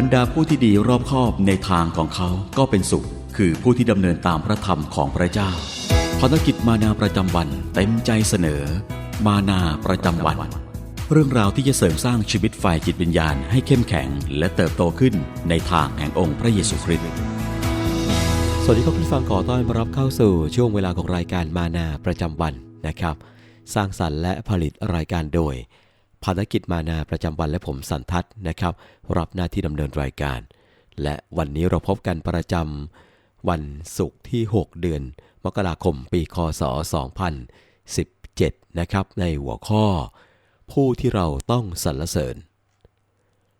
บรรดาผู้ที่ดีรอบคอบในทางของเขาก็เป็นสุข คือผู้ที่ดำเนินตามพระธรรมของพระเจ้าภารกิจมานาประจำวันเต็มใจเสนอ มานาประจำวัน เรื่องราวที่จะเสริมสร้างชีวิตฝ่ายจิตวิญญาณให้เข้มแข็ง และเติบโตขึ้นในทางแห่งองค์พระเยซูคริสต์สวัสดีครับคุณผู้ฟังขอต้อนรับเข้าสู่ช่วงเวลาของรายการมานาประจำวันนะครับ สร้างสรรค์และผลิตรายการโดย ภารกิจมานาประจำวันและผมสันทัศน์นะครับ รับหน้าที่ดำเนินรายการ และวันนี้เราพบกันประจำวันศุกร์ที่ 6 เดือน มกราคมปีคศ 2017 นะครับ ในหัวข้อ ผู้ที่เราต้องสรรเสริญ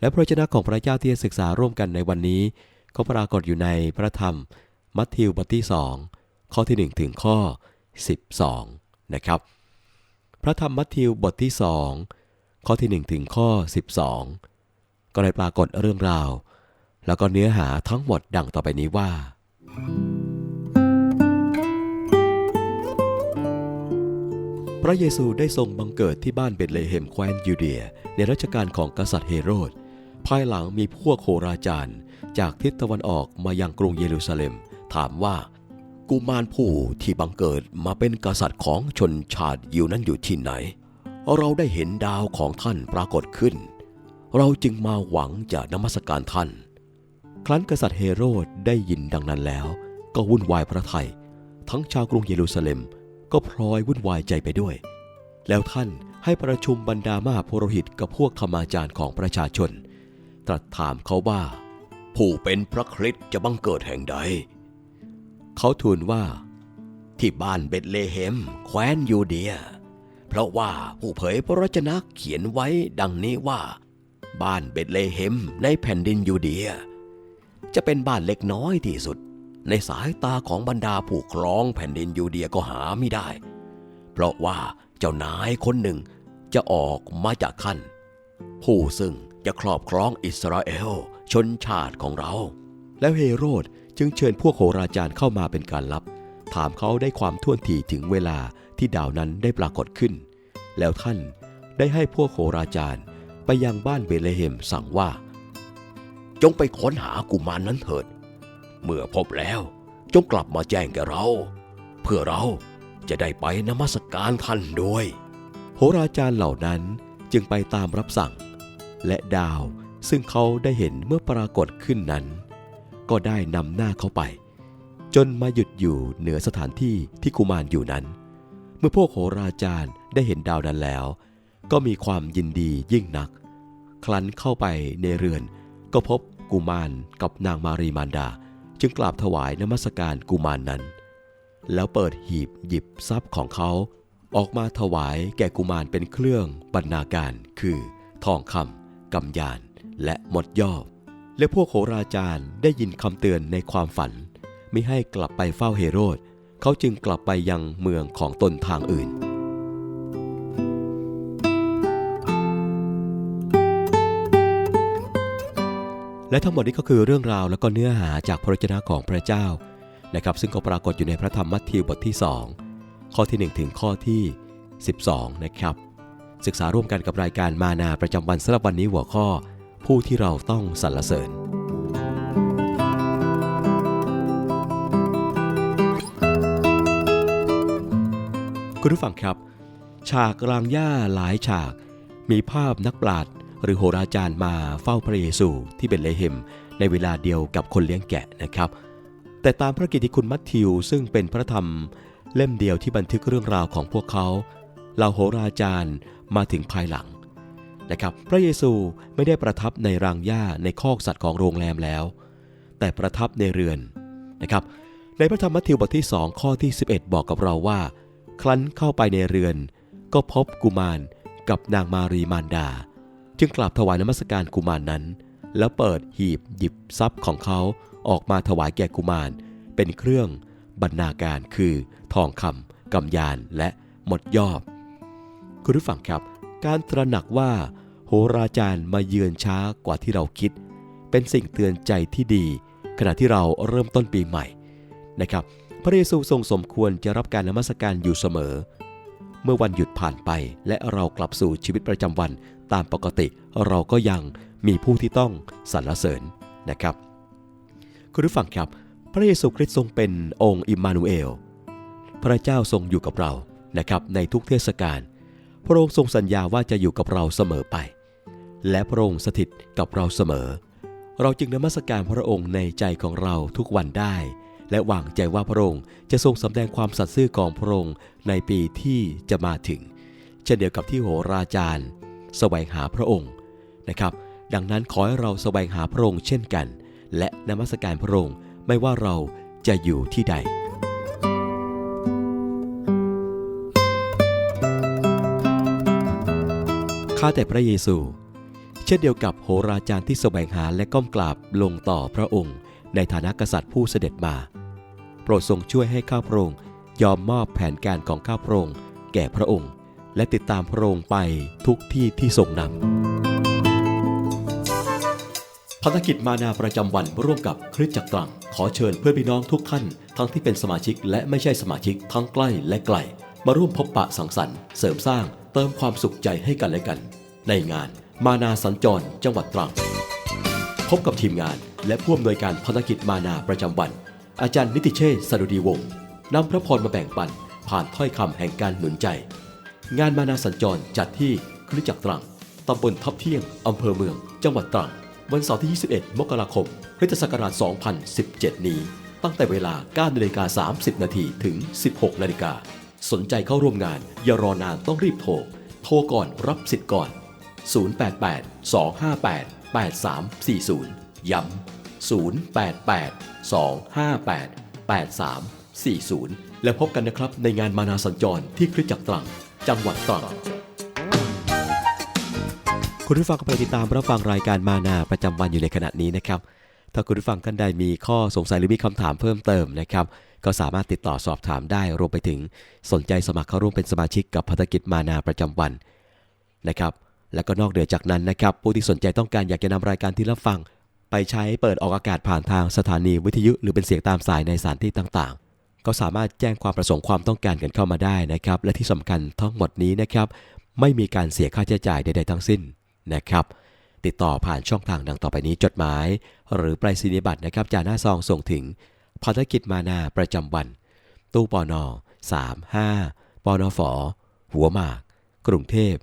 และพระเจ้าของพระเจ้าที่ศึกษาร่วมกันในวันนี้ ก็ปรากฏอยู่ในพระธรรม มัทธิวบทที่ 2 ข้อที่ 1 ถึงข้อ 12 นะครับ พระธรรมมัทธิวบทที่2 ข้อที่ 1 ถึงข้อ 12 ก็ได้ปรากฏเรื่องราว แล้วก็เนื้อหาทั้งหมดดังต่อไปนี้ว่า พระเยซูได้ทรงบังเกิดที่บ้านเบธเลเฮมแคว้นยูเดีย ในรัชกาลของกษัตริย์เฮโรด ภายหลังมีพวกโหราจารย์ จากทิศตะวันออกมายังกรุงเยรูซาเล็ม ถามว่ากุมารผู้ที่บังเกิดมาเป็นกษัตริย์ของชนชาติยู่นั้นอยู่ที่ไหน เราได้เห็นดาวของท่านปรากฏขึ้น เราจึงมาหวังจะนมัสการท่าน ครั้นกษัตริย์เฮโรดได้ยินดังนั้นแล้ว ก็วุ่นวายพระไทย ทั้งชาวกรุงเยรูซาเล็มก็พลอยวุ่นวายใจไปด้วย แล้วท่านให้ประชุมบรรดามหาโพรหิตกับพวกธรรมาจารย์ของประชาชน ตรัสถามเขาว่า ผู้เป็นพระคริสต์จะบังเกิดแห่งใด เขาทูลว่า ที่บ้านเบธเลเฮมแคว้นยูเดีย เพราะว่าผู้เผยพระวจนะเขียนไว้ดังนี้ว่า บ้านเบธเลเฮมในแผ่นดินยูเดีย จะเป็นบ้านเล็กน้อยที่สุด ในสายตาของบรรดาผู้ครองแผ่นดินยูเดียก็หาไม่ได้ เพราะว่าเจ้านายคนหนึ่งจะออกมาจากท่านผู้ซึ่งจะครอบครองอิสราเอลชนชาติของเรา แล้วเฮโรดจึงเชิญพวกโหราจารย์เข้ามาเป็นการลับ ถามเขาได้ความท่วนทีถึงเวลา ที่ดาวนั้นได้ปรากฏขึ้น แล้วท่านได้ให้พวกโหราจารย์ไปยังบ้านเบเลเฮมสั่งว่า จงไปค้นหากุมารนั้นเถิด เมื่อพบแล้วจงกลับมาแจ้งแกเรา เพื่อเราจะได้ไปนมัสการท่านด้วยโหราจารย์เหล่านั้นจึงไปตามรับสั่ง และดาวซึ่งเขาได้เห็นเมื่อปรากฏขึ้นนั้น ก็ได้นำหน้าเขาไป จนมาหยุดอยู่เหนือสถานที่ที่กุมารอยู่นั้น เมื่อพวกโหราจารย์ได้เห็นดาวนั้นแล้ว ก็มีความยินดียิ่งนัก คลันเข้าไปในเรือน ก็พบกุมารกับนางมารีมารดา จึงกราบถวายนมัสการกุมารนั้น แล้วเปิดหีบหยิบทรัพย์ของเขา ออกมาถวายแก่กุมารเป็นเครื่องบรรณาการ คือ ทองคำกำยาน และหมดยอบและพวกโหราจารย์ได้ยินคำเตือนในความฝัน ไม่ให้กลับไปเฝ้าเฮโรด เขาจึงกลับไปยังเมืองของตนทางอื่น และทั้งหมดนี้ก็คือเรื่องราวและก็เนื้อหาจากพระวจนะของพระเจ้านะครับ ซึ่งก็ปรากฏอยู่ในพระธรรมมัทธิวบทที่ 2 ข้อที่ 1 ถึงข้อที่ 12 นะครับ ศึกษาร่วมกันกับรายการมานาประจำวันสำหรับวันนี้หัวข้อ ผู้ที่เราต้องสรรเสริญ คุณผู้ฟังครับ ฉากรางหญ้าหลายฉาก มีภาพนักปราชญ์หรือโหราจารย์มาเฝ้าพระเยซูที่เบธเลเฮมในเวลาเดียวกับคนเลี้ยงแกะนะครับ แต่ตามพระกิตติคุณมัทธิวซึ่งเป็นพระธรรมเล่มเดียวที่บันทึกเรื่องราวของพวกเขาเหล่าโหราจารย์มาถึงภายหลังนะครับ พระเยซูไม่ได้ประทับในรางหญ้าในคอกสัตว์ของโรงแรมแล้ว แต่ประทับในเรือนนะครับ ในพระธรรมมัทธิวบทที่ 2 ข้อที่ 11 บอกกับเราว่า ครั้นเข้าไปในเรือน ก็พบกุมารกับนางมารีมารดา จึงกราบถวายนมัสการกุมารนั้น แล้วเปิดหีบหยิบทรัพย์ของเขาออกมาถวายแก่กุมาร เป็นเครื่องบรรณาการคือทองคำกำยานและหมดยอบคุณผู้ฟังครับ การตระหนักว่า โหราจารย์มาเยือนช้ากว่าที่เราคิด เป็นสิ่งเตือนใจที่ดี ขณะที่เราเริ่มต้นปีใหม่นะครับ พระเยซูทรงสมควรจะรับการนมัสการอยู่เสมอ เมื่อวันหยุดผ่านไปและเรากลับสู่ชีวิตประจำวันตามปกติเราก็ยังมีผู้ที่ต้องสรรเสริญนะครับ คุณผู้ฟังครับ พระเยซูคริสต์ทรงเป็นองค์อิมมานูเอล พระเจ้าทรงอยู่กับเรานะครับในทุกเทศกาลพระองค์ทรงสัญญาว่าจะอยู่กับเราเสมอไป และพระองค์สถิตกับเราเสมอ เราจึงนมัสการพระองค์ในใจของเราทุกวันได้ และหวังใจว่าพระองค์จะทรงสำแดงความสัตย์ซื่อของพระองค์ในปีที่จะมาถึง เช่นเดียวกับที่โหราจารย์แสวงหาพระองค์นะครับ ดังนั้นขอให้เราแสวงหาพระองค์เช่นกัน และนมัสการพระองค์ไม่ว่าเราจะอยู่ที่ใดข้าแต่พระเยซู เช่นเดียวกับโหราจารย์ที่แสวงหาและก้มกราบลงต่อพระองค์ ในฐานะกษัตริย์ผู้เสด็จมา รดทรงช่วยให้ข้าพระองค์ยอมมอบแผนการของข้าพระองค์แก่พระองค์ และติดตามพระองค์ไปทุกที่ที่ทรงนำภารกิจมานาประจำวันร่วมกับคริสตจักรตรังขอเชิญเพื่อนพี่น้องทุกท่าน ทั้งที่เป็นสมาชิกและไม่ใช่สมาชิกทั้งใกล้และไกล มาร่วมพบปะสังสรรค์เสริมสร้างเติมความสุขใจให้กันและกัน ในงานมานาสัญจรจังหวัดตรัง พบกับทีมงานและผู้อำนวยการภารกิจมานาประจำวัน อาจารย์นิติเชษฐ์สรุดีวงศ์นำพระพรมาแบ่งปัน ผ่านถ้อยคำแห่งการหนุนใจ งานมานาสัญจรจัดที่คริจักรตรังตำบลทับเที่ยงอำเภอเมือง จังหวัดตรัง วันเสาร์ที่ 21 มกราคมพุทธศักราช 2017 นี้ ตั้งแต่เวลา 9นาฬิกา30 นาทีถึง 16 นาฬิกา สนใจเข้าร่วมงาน อย่ารอนานต้องรีบโทร โทรก่อนรับสิทธิ์ก่อน 088 258 8340 ย้ำ 088 258 8340 และพบกันนะครับในงานมานาสัญจรที่คริสจักรตรัง จังหวัดตรัง คุณผู้ฟังกำลังติดตามรับฟังรายการมานาประจำวันอยู่ในขณะนี้นะครับ ถ้าคุณผู้ฟังท่านใดมีข้อสงสัยหรือมีคำถามเพิ่มเติมนะครับก็สามารถติดต่อสอบถามได้รวมไปถึงสนใจสมัครเข้าร่วมเป็นสมาชิกกับภารกิจมานาประจำวันนะครับ และก็นอกเหนือจากนั้นนะครับ ผู้ที่สนใจต้องการอยากจะนำรายการที่รับฟัง ไปใช้เปิดออกอากาศผ่านทางสถานีวิทยุหรือเป็นเสียงตามสายในสถานที่ต่างๆ ก็สามารถแจ้งความประสงค์ความต้องการกันเข้ามาได้นะครับ และที่สำคัญทั้งหมดนี้นะครับ ไม่มีการเสียค่าใช้จ่ายใด ๆ ทั้งสิ้นนะครับ ติดต่อผ่านช่องทางดังต่อไปนี้จดหมาย หรือไปรษณียบัตรนะครับจากหน้าซองส่งถึงภารกิจมานาประจำวัน ตู้ปอนอ35ปอนอฝอหัวหมาก กรุงเทพ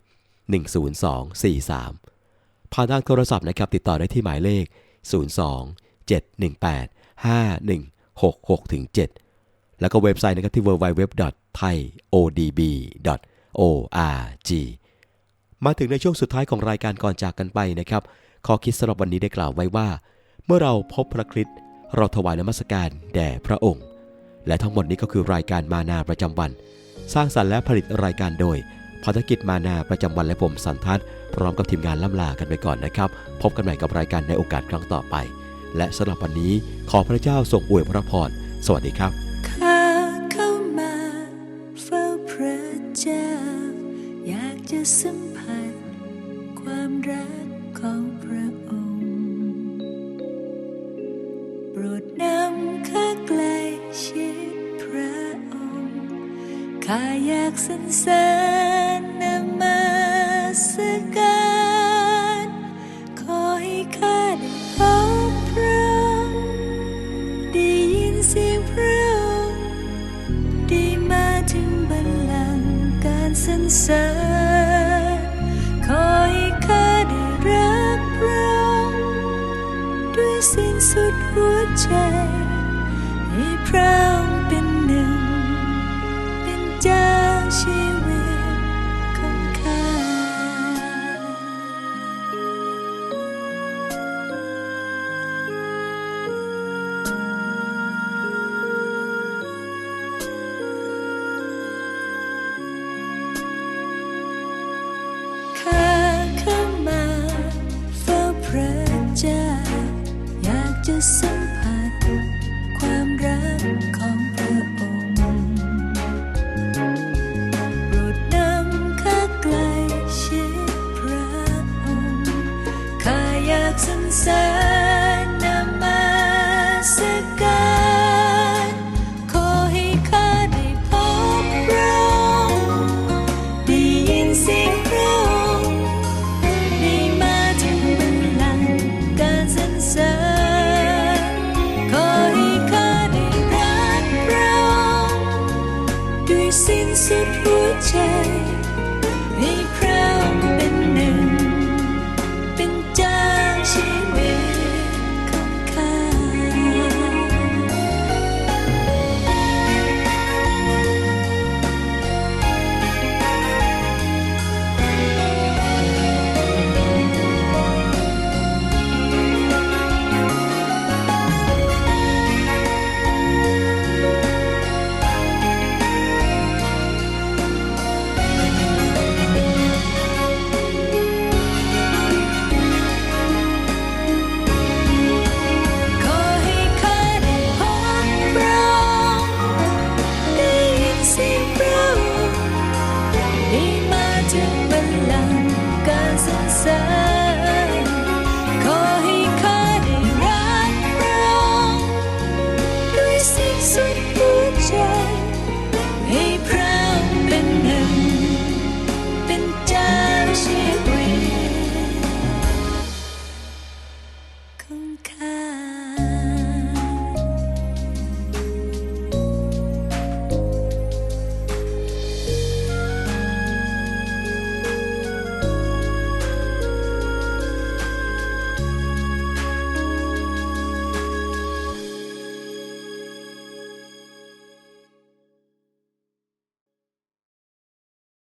10243ผ่านทางโทรศัพท์นะครับติดต่อได้ที่หมายเลข0 718 5166ถึง7แล้วก็เว็บไซต์นะครับที่ www.thaiodb.org มาถึงในช่วงสุดท้ายของรายการก่อนจากกันไปนะครับข้อคิดสำหรับวันนี้ได้กล่าวไว้ว่า เมื่อเราพบพระคริสต์เราถวายนมัสการแด่พระองค์ และทั้งหมดนี้ก็คือรายการมานาประจำวัน สร้างสรรค์และผลิตรายการโดย ภารกิจมานาประจำวันและผมสันทัศน์พร้อมกับทีมงานล่ำลากันไปก่อนนะครับ พบกันใหม่กับรายการในโอกาสครั้งต่อไป และสำหรับวันนี้ขอพระเจ้าทรงอวยพระพรสวัสดีครับข้าเข้ามาเฝ้าพระเจ้า อยากจะสัมผัส ความรักของพระองค์โปรดนำข้าใกล้ชิดพระองค์ข้าอยากสรรเสริญ อ as I.